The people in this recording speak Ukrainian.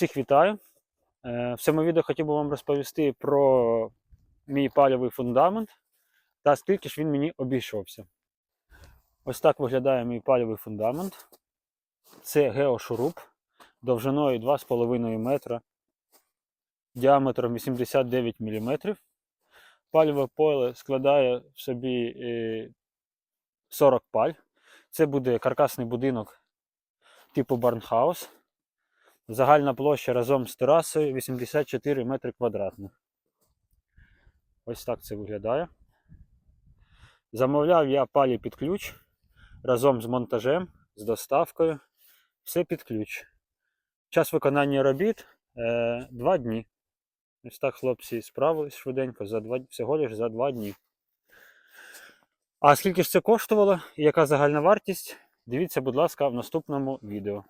Всіх вітаю. Е, В цьому відео хотів би вам розповісти про мій пальовий фундамент та скільки ж він мені обійшовся. Ось так виглядає мій пальовий фундамент. Це геошуруп довжиною 2,5 метра, діаметром 89 мм. Пальове поле складає в собі е, 40 паль. Це буде каркасний будинок типу барнхаус. Загальна площа разом з терасою 84 метри квадратних. Ось так це виглядає. Замовляв я палі під ключ разом з монтажем, з доставкою. Все під ключ. Час виконання робіт 2 дні. Ось так хлопці справились швиденько за два, всього лиш за 2 дні. А скільки ж це коштувало і яка загальна вартість? Дивіться, будь ласка, в наступному відео.